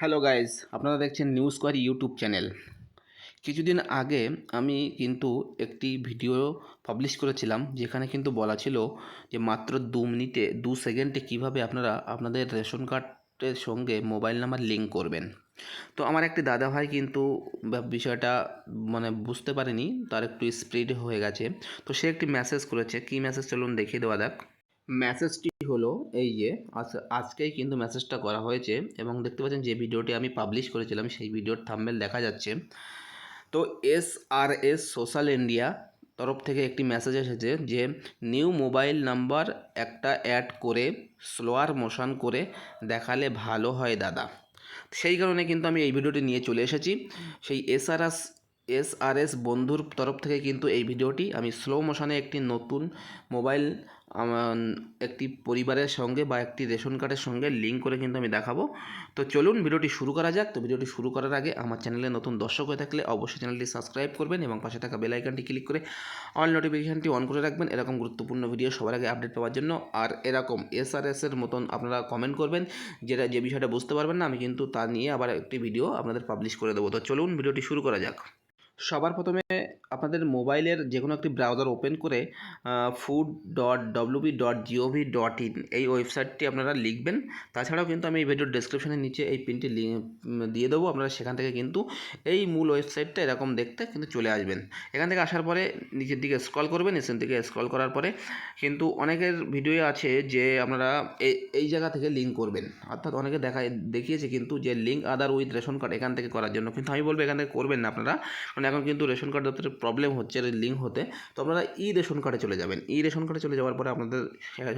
Hello guys আপনারা দেখছেন news query YouTube channel কিছুদিন আগে আমি কিন্তু একটি ভিডিও পাবলিশ করেছিলাম, যেখানে কিন্তু বলা ছিল যে মাত্র দু মিনিটে, দু সেকেন্ডে কীভাবে আপনারা আপনাদের রেশন কার্ডের সঙ্গে মোবাইল নাম্বার লিঙ্ক করবেন। তো আমার একটি দাদা ভাই কিন্তু বিষয়টা মানে বুঝতে পারেনি, তার একটু স্প্রিড হয়ে গেছে। তো সে একটি মেসেজ করেছে। কী মেসেজ চলুন দেখিয়ে দেওয়া যাক। মেসেজটি হলো এই যে, আজ- আজকেই কিন্তু মেসেজটা করা হয়েছে এবং দেখতে পাচ্ছেন যে ভিডিওটি আমি পাবলিশ করেছিলাম, সেই ভিডিওর থাম্বেল দেখা যাচ্ছে। তো S R S social India তরফ থেকে একটি মেসেজ এসেছে যে নিউ মোবাইল নাম্বার একটা অ্যাড করে স্লোয়ার মোশন করে দেখালে ভালো হয় দাদা। সেই কারণে কিন্তু আমি এই ভিডিওটি নিয়ে চলে এসেছি। সেই এসআরএস এসআরএস বন্ধুর তরফ থেকে কিন্তু এই ভিডিওটি, আমি স্লো মোশনে একটি নতুন মোবাইল একটি পরিবারের সঙ্গে বা একটি রেশন কার্ডের সঙ্গে লিঙ্ক করে কিন্তু আমি দেখাবো। তো চলুন ভিডিওটি শুরু করা যাক। তো ভিডিওটি শুরু করার আগে আমার চ্যানেলে নতুন দর্শক হয়ে থাকলে অবশ্যই চ্যানেলটি সাবস্ক্রাইব করবেন এবং পাশে থাকা বেল আইকনটি ক্লিক করে অল নোটিফিকেশানটি অন করে রাখবেন। এরকম গুরুত্বপূর্ণ ভিডিও সবার আগে আপডেট পাওয়ার জন্য। আর এরকম এসআরএস এর মতন আপনারা কমেন্ট করবেন, যেটা যে বিষয়টা বুঝতে পারবেন না, আমি কিন্তু তা নিয়ে আবার একটি ভিডিও আপনাদের পাবলিশ করে দেবো। তো চলুন ভিডিওটি শুরু করা যাক। সবার প্রথমে আপনাদের মোবাইলের যে কোনো একটি ব্রাউজার ওপেন করে food dot WB dot GOV dot in এই ওয়েবসাইটটি আপনারা লিখবেন। তাছাড়াও কিন্তু আমি এই ভিডিওর ডেসক্রিপশনের নিচে এই পিনটি দিয়ে দেবো। আপনারা সেখান থেকে কিন্তু এই মূল ওয়েবসাইটটা এরকম দেখতে কিন্তু চলে আসবেন। এখান থেকে আসার পরে নিচের দিকে স্ক্রল করবেন এখান থেকে স্ক্রল করার পরে কিন্তু অনেকের ভিডিও আছে যে আপনারা এই জায়গা থেকে লিঙ্ক করবেন। অর্থাৎ অনেকে দেখা, দেখিয়েছে কিন্তু যে link Aadhaar with ration card এখান থেকে করার জন্য। কিন্তু আমি বলব এখান থেকে করবেন না আপনারা। কারণ এখন কিন্তু রেশন কার্ড দপ্তরের প্রবলেম হচ্ছে লিঙ্ক হতে। তো আপনারা ই রেশন কার্ডে চলে যাবেন। ই রেশন কার্ডে চলে যাওয়ার পরে আপনাদের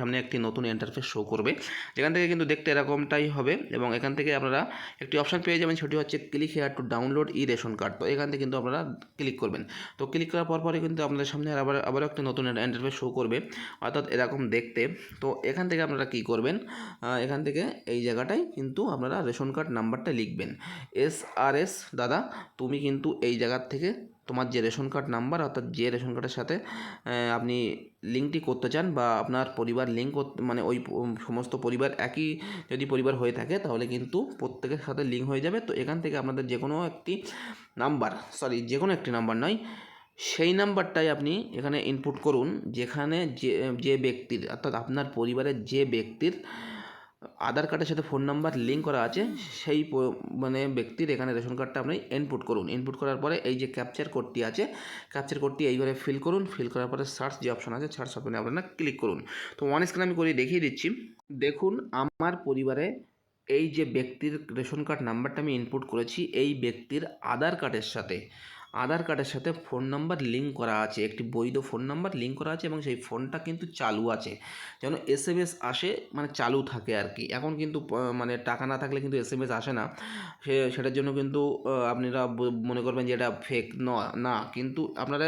সামনে একটি নতুন ইন্টারফেস শো করবে। যেখান থেকে কিন্তু দেখতে এরকমটাই হবে এবং এখান থেকে আপনারা একটি অপশান পেয়ে যাবেন, সেটি হচ্ছে click here to download E ration card তো এখান থেকে কিন্তু আপনারা ক্লিক করবেন। তো ক্লিক করার পর পরে কিন্তু আপনাদের সামনে আবার, আবারও একটা নতুন ইন্টারফেস শো করবে, অর্থাৎ এরকম দেখতে। তো এখান থেকে আপনারা কী করবেন? এখান থেকে এই জায়গাটায় কিন্তু আপনারা রেশন কার্ড নাম্বারটা লিখবেন। এস আর এস দাদা, তুমি কিন্তু এই জায়গার থেকে তোমার যে রেশন কার্ড নাম্বার, অর্থাৎ যে রেশন কার্ডের সাথে আপনি লিঙ্কটি করতে চান বা আপনার পরিবার লিঙ্ক মানে ওই সমস্ত পরিবার একই যদি পরিবার হয়ে থাকে, তাহলে কিন্তু প্রত্যেকের সাথে লিঙ্ক হয়ে যাবে। তো এখান থেকে আপনাদের যে কোনো একটি নাম্বার সরি যে কোনো একটি নাম্বার নয়, সেই নাম্বারটাই আপনি এখানে ইনপুট করুন, যেখানে যে যে ব্যক্তির, অর্থাৎ আপনার পরিবারের যে ব্যক্তির আধার কার্ডের সাথে ফোন নাম্বার লিঙ্ক করা আছে, সেই মানে ব্যক্তির এখানে রেশন কার্ডটা আপনি ইনপুট করুন। ইনপুট করার পরে এই যে ক্যাপচার কোডটি আছে ক্যাপচার কোডটি এইভাবে ফিল করুন। ফিল করার পরে সার্চ যে অপশন আছে সার্চ অপশনে আপনারা ক্লিক করুন। তো ওয়ান স্ক্রিন আমি করে দেখিয়ে দিচ্ছি। দেখুন, আমার পরিবারে এই যে ব্যক্তির রেশন কার্ড নাম্বারটা আমি ইনপুট করেছি, এই ব্যক্তির আধার কার্ডের সাথে। আধার কার্ডের সাথে ফোন নাম্বার লিঙ্ক করা আছে, একটি বৈধ ফোন নাম্বার লিঙ্ক করা আছে এবং সেই ফোনটা কিন্তু চালু আছে। যেন এস এম এস আসে মানে চালু থাকে আর কি এখন কিন্তু মানে টাকা না থাকলে কিন্তু এস এম এস আসে না। সে, সেটার জন্য কিন্তু আপনারা মনে করবেন যে এটা ফেক ন, না। কিন্তু আপনারা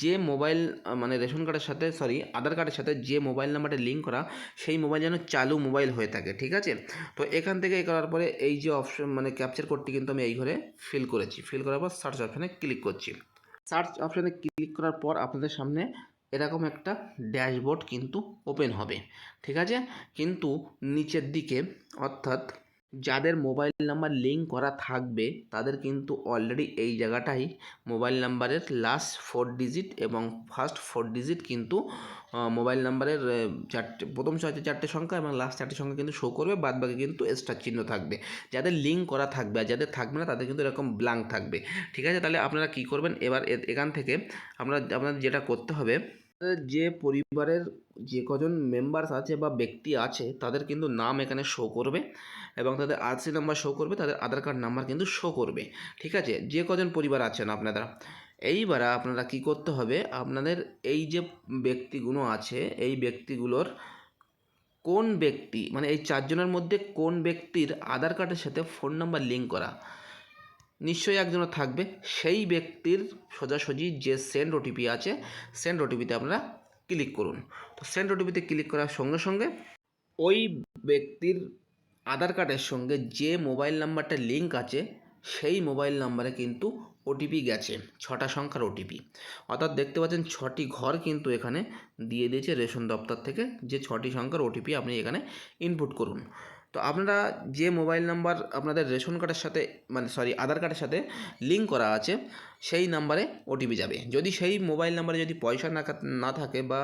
যে মোবাইল মানে রেশন কার্ডের সাথে সরি আধার কার্ডের সাথে যে মোবাইল নাম্বারটা লিঙ্ক করা, সেই মোবাইল যেন চালু মোবাইল হয়ে থাকে, ঠিক আছে? তো এখান থেকে করার পরে এই যে অপশন মানে ক্যাপচার কোডটি কিন্তু আমি এই ঘরে ফিল করেছি। ফিল করার পর সার্চ অপশানে ক্লিক করছি। সার্চ অপশানে ক্লিক করার পর আপনাদের সামনে এরকম একটা ড্যাশবোর্ড কিন্তু ওপেন হবে। ঠিক আছে? কিন্তু নিচের দিকে অর্থাৎ যাদের মোবাইল নাম্বার লিঙ্ক করা থাকবে, তাদের কিন্তু অলরেডি এই জায়গাটাই মোবাইল নাম্বারের লাস্ট ফোর ডিজিট এবং ফার্স্ট ফোর ডিজিট কিন্তু মোবাইল নাম্বারের চারটে, প্রথম চারটে চারটে সংখ্যা এবং লাস্ট চারটে সংখ্যা কিন্তু শো করবে বাদ বাকি কিন্তু এক্সট্রা চিহ্ন থাকবে। যাদের লিঙ্ক করা থাকবে আর যাদের থাকবে না, তাদের কিন্তু এরকম ব্ল্যাঙ্ক থাকবে। ঠিক আছে? তাহলে আপনারা কী করবেন? এবার এখান থেকে আপনারা আপনাদের যেটা করতে হবে যে পরিবারের যে কজন মেম্বার্স আছে বা ব্যক্তি আছে, তাদের কিন্তু নাম এখানে শো করবে। এবং তাদের আরসি নাম্বার শো করবে, তাদের আধার কার্ড নাম্বার কিন্তু শো করবে। ঠিক আছে? যে কজন পরিবার আছেন আপনারা। এইবার আপনারা কি করতে হবে? আপনাদের এই যে ব্যক্তিগুলো আছে, এই ব্যক্তিগুলোর কোন ব্যক্তি মানে এই চারজনের মধ্যে কোন ব্যক্তির আধার কার্ডের সাথে ফোন নাম্বার লিঙ্ক করা? নিশ্চয়ই একজনের থাকবে। সেই ব্যক্তির সোজাসুজি যে সেন্ড ওটিপি আছে সেন্ড ওটিপিতে আপনারা ক্লিক করুন। তো সেন্ড ওটিপিতে ক্লিক করার সঙ্গে সঙ্গে ওই ব্যক্তির আধার কার্ডের সঙ্গে যে মোবাইল নাম্বারটা লিঙ্ক আছে, সেই মোবাইল নাম্বারে কিন্তু ওটিপি গেছে, ছটা সংখ্যার ওটিপি অর্থাৎ দেখতে পাচ্ছেন ছটি ঘর কিন্তু এখানে দিয়ে দিয়েছে রেশন দপ্তর থেকে যে ছটি সংখ্যার ওটিপি আপনি এখানে ইনপুট করুন। তো আপনারা যে মোবাইল নাম্বার আপনাদের রেশন কার্ডের সাথে মানে সরি আধার কার্ডের সাথে লিঙ্ক করা আছে, সেই নাম্বারে ওটিপি যাবে। যদি সেই মোবাইল নাম্বারে যদি পয়সা না না থাকে বা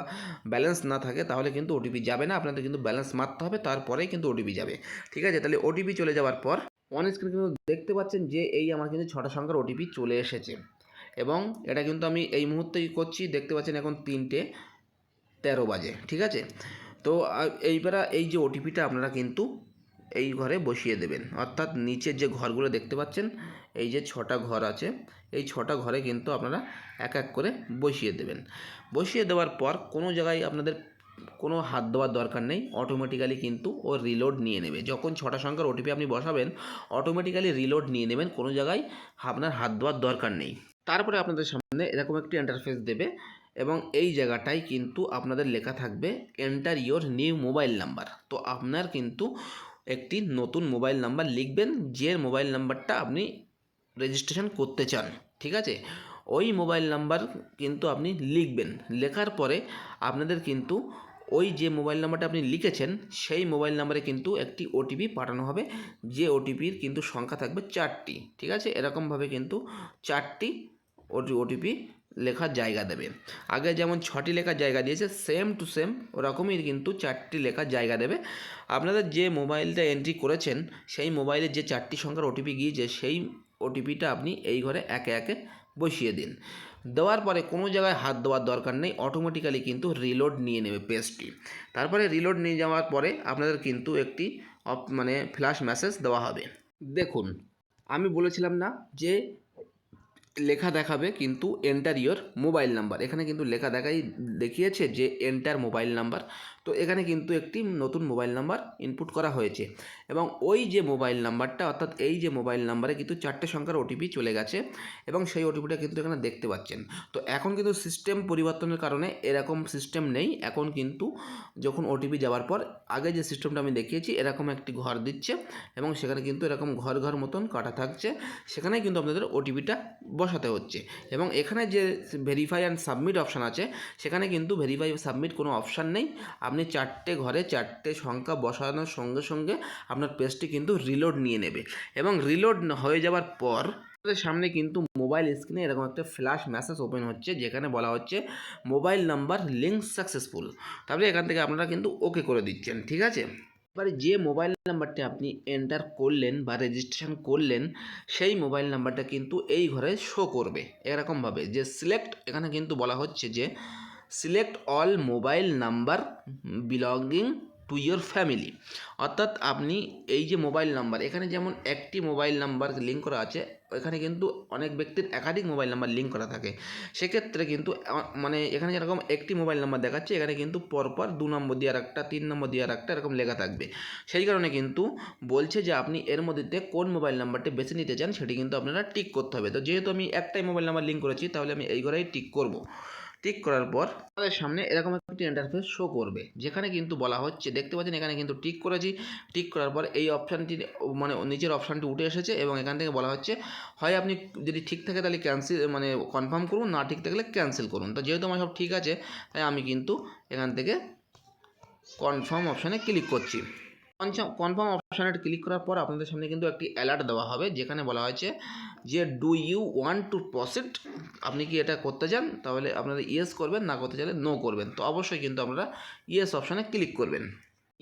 ব্যালেন্স না থাকে, তাহলে কিন্তু ওটিপি যাবে না, আপনাদের কিন্তু ব্যালেন্স মারতে হবে, তারপরেই কিন্তু ওটিপি যাবে। ঠিক আছে, তাহলে ওটিপি চলে যাওয়ার পর অন স্ক্রিন কিন্তু দেখতে পাচ্ছেন যে এই আমার কিন্তু ছটা সংখ্যার ওটিপি চলে এসেছে। এবং এটা কিন্তু আমি এই মুহূর্তেই করছি, দেখতে পাচ্ছেন এখন তিনটে তেরো বাজে, ঠিক আছে? তো এইবার এই যে ওটিপিটা আপনারা কিন্তু এই ঘরে বসিয়ে দেবেন। অর্থাৎ নিচের যে ঘরগুলো দেখতে পাচ্ছেন, এই যে ছটা ঘর আছে, এই ছটা ঘরে কিন্তু আপনারা এক এক করে বসিয়ে দেবেন। বসিয়ে দেওয়ার পর কোনো জায়গায় আপনাদের কোনো হাত দেওয়ার দরকার নেই অটোমেটিক্যালি কিন্তু ও রিলোড নিয়ে নেবে। যখন ছটা সংখ্যার ওটিপি আপনি বসাবেন অটোমেটিক্যালি রিলোড নিয়ে নেবেন, কোনো জায়গায় আপনার হাত দেওয়ার দরকার নেই। তারপরে আপনাদের সামনে এরকম একটি ইন্টারফেস দেবে এবং এই জায়গাটায় কিন্তু আপনাদের লেখা থাকবে enter your new mobile number তো আপনার কিন্তু একটি নতুন মোবাইল নাম্বার লিখবেন, যে মোবাইল নাম্বারটা আপনি রেজিস্ট্রেশন করতে চান, ঠিক আছে? ওই মোবাইল নাম্বার কিন্তু আপনি লিখবেন। লেখার পরে আপনাদের কিন্তু ওই যে মোবাইল নাম্বারটা আপনি লিখেছেন, সেই মোবাইল নাম্বারে কিন্তু একটি ওটিপি পাঠানো হবে, যে ওটিপির কিন্তু সংখ্যা থাকবে চারটি, ঠিক আছে? এরকমভাবে কিন্তু চারটি ওটিপি লেখার জায়গা দেবে। আগে যেমন ছটি লেখার জায়গা দিয়েছে সেম টু সেম ওরকমই কিন্তু চারটি লেখার জায়গা দেবে। আপনাদের যে মোবাইলটা এন্ট্রি করেছেন, সেই মোবাইলে যে চারটি সংখ্যার ওটিপি গিয়েছে, সেই ওটিপিটা আপনি এই ঘরে একে একে বসিয়ে দিন। দেওয়ার পরে কোনো জায়গায় হাত দেওয়ার দরকার নেই অটোমেটিক্যালি কিন্তু রিলোড নিয়ে নেবে পেজটি তারপরে রিলোড নিয়ে যাওয়ার পরে আপনাদের কিন্তু একটি মানে ফ্ল্যাশ মেসেজ দেওয়া হবে। দেখুন, আমি বলেছিলাম না যে লেখা দেখাবে কিন্তু এন্টার ইয়োর মোবাইল নাম্বার এখানে কিন্তু লেখা দেখাই দেখিয়েছে যে এন্টার মোবাইল নাম্বার তো এখানে কিন্তু একটি নতুন মোবাইল নাম্বার ইনপুট করা হয়েছে এবং ওই যে মোবাইল নাম্বারটা অর্থাৎ এই যে মোবাইল নাম্বারে কিন্তু চারটে সংখ্যার ওটিপি চলে গেছে এবং সেই ওটিপিটা কিন্তু এখানে দেখতে পাচ্ছেন। তো এখন কিন্তু সিস্টেম পরিবর্তনের কারণে এরকম সিস্টেম নেই। এখন কিন্তু যখন ওটিপি যাওয়ার পর, আগে যে সিস্টেমটা আমি দেখিয়েছি, এরকম একটি ঘর দিচ্ছে এবং সেখানে কিন্তু এরকম ঘর ঘর মতন কাটা থাকছে। সেখানেই কিন্তু আপনাদের ওটিপিটা বসাতে হচ্ছে এবং এখানে যে ভেরিফাই অ্যান্ড সাবমিট অপশান আছে, সেখানে কিন্তু ভেরিফাই সাবমিট কোনো অপশান নেই। আপনি চারটে ঘরে চারটে সংখ্যা বসানোর সঙ্গে সঙ্গে আপনার পেজটি কিন্তু রিলোড নিয়ে নেবে। এবং রিলোড হয়ে যাওয়ার পর সামনে কিন্তু মোবাইল স্ক্রিনে এরকম একটা ফ্ল্যাশ মেসেজ ওপেন হচ্ছে, যেখানে বলা হচ্ছে মোবাইল নাম্বার লিঙ্ক সাকসেসফুল তারপরে এখান থেকে আপনারা কিন্তু ওকে করে দিচ্ছেন, ঠিক আছে? এবারে যে মোবাইল নাম্বারটি আপনি এন্টার করলেন বা রেজিস্ট্রেশন করলেন, সেই মোবাইল নাম্বারটা কিন্তু এই ঘরে শো করবে, এরকমভাবে। যে সিলেক্ট এখানে কিন্তু বলা হচ্ছে যে select all mobile number belonging to your family. অর্থাৎ আপনি এই যে মোবাইল নাম্বার, এখানে যেমন একটি মোবাইল নাম্বার লিঙ্ক করা আছে, এখানে কিন্তু অনেক ব্যক্তির একাধিক মোবাইল নাম্বার লিঙ্ক করা থাকে। সেক্ষেত্রে কিন্তু মানে এখানে যেরকম একটি মোবাইল নাম্বার দেখাচ্ছে, এখানে কিন্তু পরপর দু নম্বর দিয়ে একটা তিন নম্বর দিয়ে একটা এরকম লেখা থাকবে। সেই কারণে কিন্তু বলছে যে আপনি এর মধ্যে কোন মোবাইল নাম্বারটি বেছে নিতে চান, সেটি কিন্তু আপনারা টিক করতে হবে। তো যেহেতু আমি একটাই মোবাইল নাম্বার লিঙ্ক করেছি, তাহলে আমি এই ঘরেই টিক করব। টিক করার পর আমাদের সামনে এরকম একটি ইন্টারফেস শো করবে। যেখানে কিন্তু বলা হচ্ছে, দেখতে পাচ্ছেন এখানে কিন্তু টিক করেছি। টিক করার পর এই অপশানটি মানে নিচের অপশানটি উঠে এসেছে এবং এখান থেকে বলা হচ্ছে, হয় আপনি যদি ঠিক থাকে তাহলে ক্যান্সেল মানে কনফার্ম করুন, না ঠিক থাকলে ক্যান্সেল করুন। তো যেহেতু আমার সব ঠিক আছে, তাই আমি কিন্তু এখান থেকে কনফার্ম অপশানে ক্লিক করছি। কনফার্ম কনফার্ম অপশানে ক্লিক করার পর আপনাদের সামনে কিন্তু একটি অ্যালার্ট দেওয়া হবে, যেখানে বলা হয়েছে যে do you want to proceed আপনি কি এটা করতে চান? তাহলে আপনারা ইয়েস করবেন, না করতে চাইলে নো করবেন। তো অবশ্যই কিন্তু আপনারা ইয়েস অপশানে ক্লিক করবেন।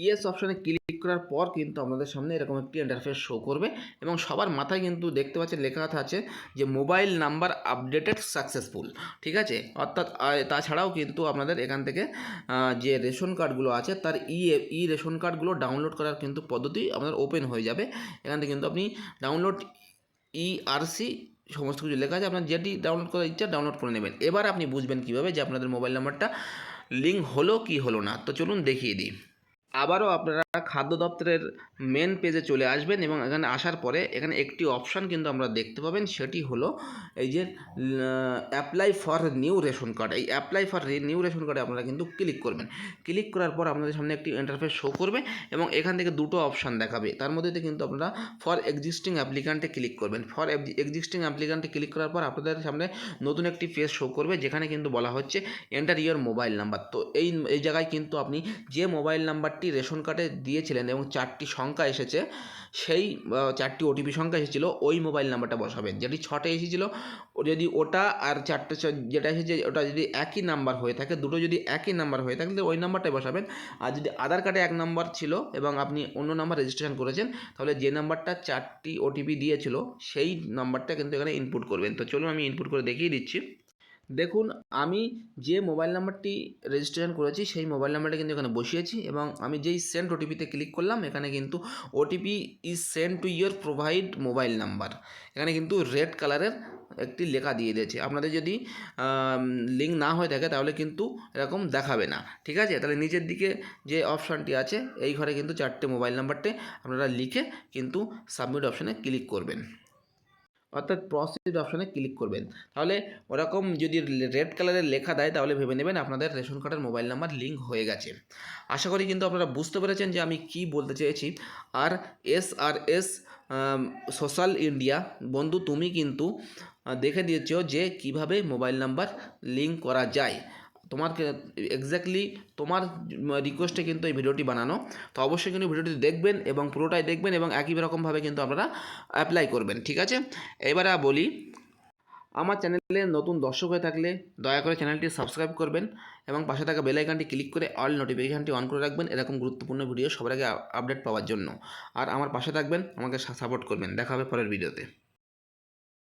ইয়েস অপশানে ক্লিক করার পর কিন্তু আপনাদের সামনে এরকম একটি ইন্টারফেস শো করবে এবং সবার মাথায় কিন্তু দেখতে পাচ্ছেন লেখা আছে যে মোবাইল নাম্বার আপডেটেড সাকসেসফুল ঠিক আছে? অর্থাৎ তাছাড়াও কিন্তু আপনাদের এখান থেকে যে রেশন কার্ডগুলো আছে তার ই ই রেশন কার্ডগুলো ডাউনলোড করার কিন্তু পদ্ধতি আপনার ওপেন হয়ে যাবে। এখান থেকে কিন্তু আপনি ডাউনলোড ইআরসি সমস্ত কিছু লেখা আছে, আপনার যেটি ডাউনলোড করার ইচ্ছা ডাউনলোড করে নেবেন। এবার আপনি বুঝবেন কীভাবে যে আপনাদের মোবাইল নাম্বারটা লিঙ্ক হলো কি হলো না। তো চলুন দেখিয়ে দিই। আবারও আপনারা খাদ্য দপ্তরের মেন পেজে চলে আসবেন এবং এখানে আসার পরে এখানে একটি অপশান কিন্তু আমরা দেখতে পাবেন, সেটি হলো এই যে apply for new ration card এই অ্যাপ্লাই ফর নিউ রেশন কার্ডে আপনারা কিন্তু ক্লিক করবেন। ক্লিক করার পর আপনাদের সামনে একটি ইন্টারফেস শো করবে এবং এখান থেকে দুটো অপশান দেখাবে। তার মধ্যে কিন্তু আপনারা ফর এক্সিস্টিং অ্যাপ্লিকান্টে ক্লিক করবেন। ফর এক্সিস্টিং অ্যাপ্লিকান্টে ক্লিক করার পর আপনাদের সামনে নতুন একটি পেজ শো করবে, যেখানে কিন্তু বলা হচ্ছে এন্টার ইয়োর মোবাইল নাম্বার তো এই এই জায়গায় কিন্তু আপনি যে মোবাইল নাম্বারটি রেশন কার্ডে দিয়েছিলেন এবং চারটি সংখ্যা এসেছে, সেই চারটি ওটিপি সংখ্যা এসেছিল, ওই মোবাইল নাম্বারটা বসাবেন। যেটি ছটে এসেছিল যদি ওটা আর চারটে যেটা এসেছে, ওটা যদি একই নাম্বার হয়ে থাকে, দুটো যদি একই নাম্বার হয়ে থাকে, তাহলে ওই নাম্বারটাই বসাবেন। আর যদি আধার কার্ডে এক নাম্বার ছিল এবং আপনি অন্য নাম্বার রেজিস্ট্রেশন করেছেন, তাহলে যে নাম্বারটা চারটি ওটিপি দিয়েছিল, সেই নাম্বারটা কিন্তু এখানে ইনপুট করবেন। তো চলুন আমি ইনপুট করে দেখিয়ে দিচ্ছি। দেখুন, আমি যে মোবাইল নাম্বারটি রেজিস্ট্রেশন করেছি, সেই মোবাইল নাম্বারটা কিন্তু এখানে বসিয়েছি এবং আমি যেই সেন্ট ওটিপিতে ক্লিক করলাম, এখানে কিন্তু OTP is send to your provide mobile number এখানে কিন্তু রেড কালারের একটি লেখা দিয়ে দিয়েছে। আপনাদের যদি লিঙ্ক না হয়ে থাকে, তাহলে কিন্তু এরকম দেখাবে না। ঠিক আছে? তাহলে নিচের দিকে যে অপশানটি আছে, এই ঘরে কিন্তু চারটে মোবাইল নাম্বারটি আপনারা লিখে কিন্তু সাবমিট অপশানে ক্লিক করবেন। অর্থাৎ প্রসিড অপশানে ক্লিক করবেন। তাহলে ওরকম যদি রেড কালারের লেখা দেয়, তাহলে ভেবে নেবেন আপনাদের রেশন কার্ডের মোবাইল নাম্বার লিঙ্ক হয়ে গেছে। আশা করি কিন্তু আপনারা বুঝতে পেরেছেন যে আমি কি বলতে চেয়েছি। আর S R S social India বন্ধু তুমি কিন্তু দেখে দিয়েছ যে কীভাবে মোবাইল নাম্বার লিঙ্ক করা যায়। তোমার এক্স্যাক্টলি তোমার রিকোয়েস্টে কিন্তু এই ভিডিওটি বানানো। তো অবশ্যই কিন্তু ভিডিওটি দেখবেন এবং পুরোটাই দেখবেন এবং একই রকমভাবে কিন্তু আপনারা অ্যাপ্লাই করবেন, ঠিক আছে? এবারে বলি, আমার চ্যানেলে নতুন দর্শক হয়ে থাকলে দয়া করে চ্যানেলটি সাবস্ক্রাইব করবেন এবং পাশে থাকা বেল আইকনটি ক্লিক করে অল নোটিফিকেশানটি অন করে রাখবেন এরকম গুরুত্বপূর্ণ ভিডিও সবার আগে আপডেট পাওয়ার জন্য। আর আমার পাশে থাকবেন, আমাকে সাপোর্ট করবেন। দেখা হবে পরের ভিডিওতে